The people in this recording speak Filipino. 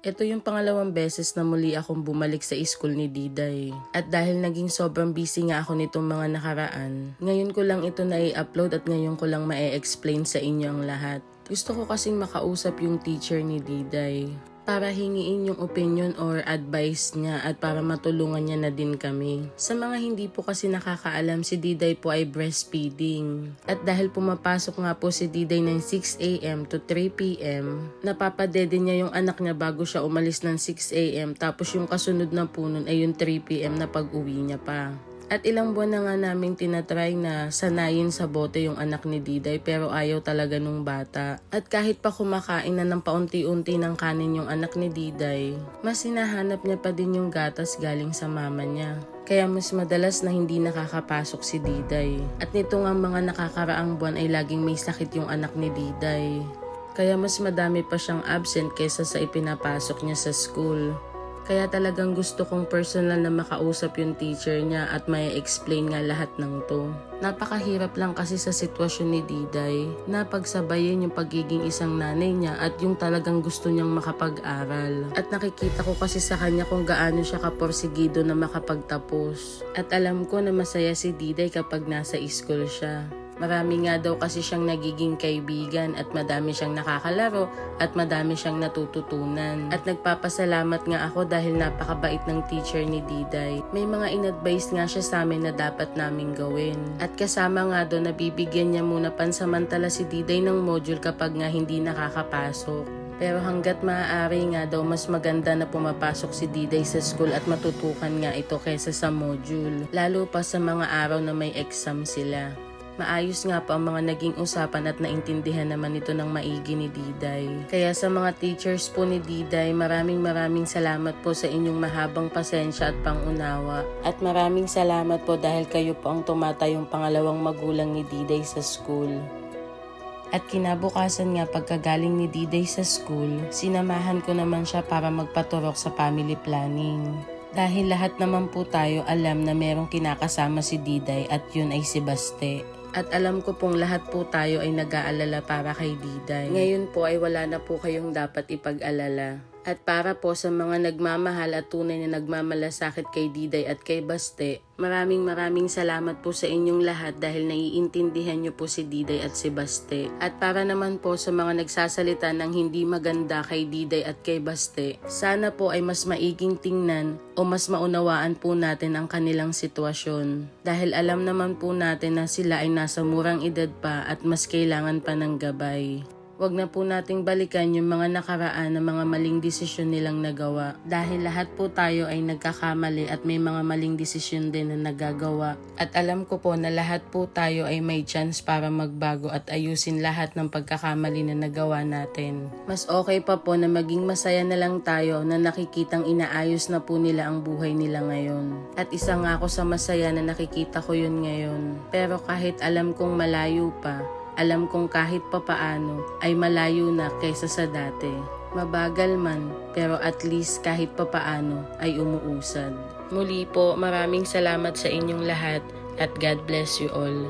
Ito yung pangalawang beses na muli akong bumalik sa school ni Diday. At dahil naging sobrang busy nga ako nitong mga nakaraan, ngayon ko lang ito na i-upload at ngayon ko lang ma-explain sa inyo ang lahat. Gusto ko kasing makausap yung teacher ni Diday para hingiin yung opinion or advice niya at para matulungan niya na din kami. Sa mga hindi po kasi nakakaalam, si Diday po ay breastfeeding. At dahil pumapasok nga po si Diday ng 6am to 3pm, napapadede niya yung anak niya bago siya umalis ng 6am tapos yung kasunod na po nun ay yung 3pm na pag-uwi niya pa. At ilang buwan na nga namin tinatry na sanayin sa bote yung anak ni Diday pero ayaw talaga nung bata. At kahit pa kumakain na ng paunti-unti ng kanin yung anak ni Diday, mas hinahanap niya pa din yung gatas galing sa mama niya. Kaya mas madalas na hindi nakakapasok si Diday. At nito nga mga nakakaraang buwan ay laging may sakit yung anak ni Diday. Kaya mas madami pa siyang absent kaysa sa ipinapasok niya sa school. Kaya talagang gusto kong personal na makausap yung teacher niya at may explain nga lahat ng to. Napakahirap lang kasi sa sitwasyon ni Diday na pagsabayin yung pagiging isang nanay niya at yung talagang gusto niyang makapag-aral. At nakikita ko kasi sa kanya kung gaano siya kaporsigido na makapagtapos. At alam ko na masaya si Diday kapag nasa school siya. Marami nga daw kasi siyang nagiging kaibigan at madami siyang nakakalaro at madami siyang natututunan. At nagpapasalamat nga ako dahil napakabait ng teacher ni Diday. May mga in-advise nga siya sa amin na dapat naming gawin. At kasama nga doon na bibigyan niya muna pansamantala si Diday ng module kapag nga hindi nakakapasok. Pero hanggat maaari nga daw mas maganda na pumapasok si Diday sa school at matutukan nga ito kaysa sa module. Lalo pa sa mga araw na may exam sila. Maayos nga po ang mga naging usapan at naintindihan naman ito ng maigi ni Diday. Kaya sa mga teachers po ni Diday, maraming maraming salamat po sa inyong mahabang pasensya at pangunawa. At maraming salamat po dahil kayo po ang tumatayong pangalawang magulang ni Diday sa school. At kinabukasan nga pagkagaling ni Diday sa school, sinamahan ko naman siya para magpaturok sa family planning. Dahil lahat naman po tayo alam na merong kinakasama si Diday at yun ay si Baste. At alam ko pong lahat po tayo ay nag-aalala para kay Diday. Ngayon po ay wala na po kayong dapat ipag-alala. At para po sa mga nagmamahal at tunay na nagmamalasakit kay Diday at kay Baste, maraming maraming salamat po sa inyong lahat dahil naiintindihan niyo po si Diday at si Baste. At para naman po sa mga nagsasalita ng hindi maganda kay Diday at kay Baste, sana po ay mas maiging tingnan o mas maunawaan po natin ang kanilang sitwasyon. Dahil alam naman po natin na sila ay nasa murang edad pa at mas kailangan pa ng gabay. Huwag na po nating balikan yung mga nakaraan na mga maling desisyon nilang nagawa. Dahil lahat po tayo ay nagkakamali at may mga maling desisyon din na nagagawa. At alam ko po na lahat po tayo ay may chance para magbago at ayusin lahat ng pagkakamali na nagawa natin. Mas okay pa po na maging masaya na lang tayo na nakikitang inaayos na po nila ang buhay nila ngayon. At isa nga ako sa masaya na nakikita ko yun ngayon. Pero kahit alam kong malayo pa, alam kong kahit papaano ay malayo na kaysa sa dati. Mabagal man, pero at least kahit papaano ay umuusad. Muli po, maraming salamat sa inyong lahat at God bless you all.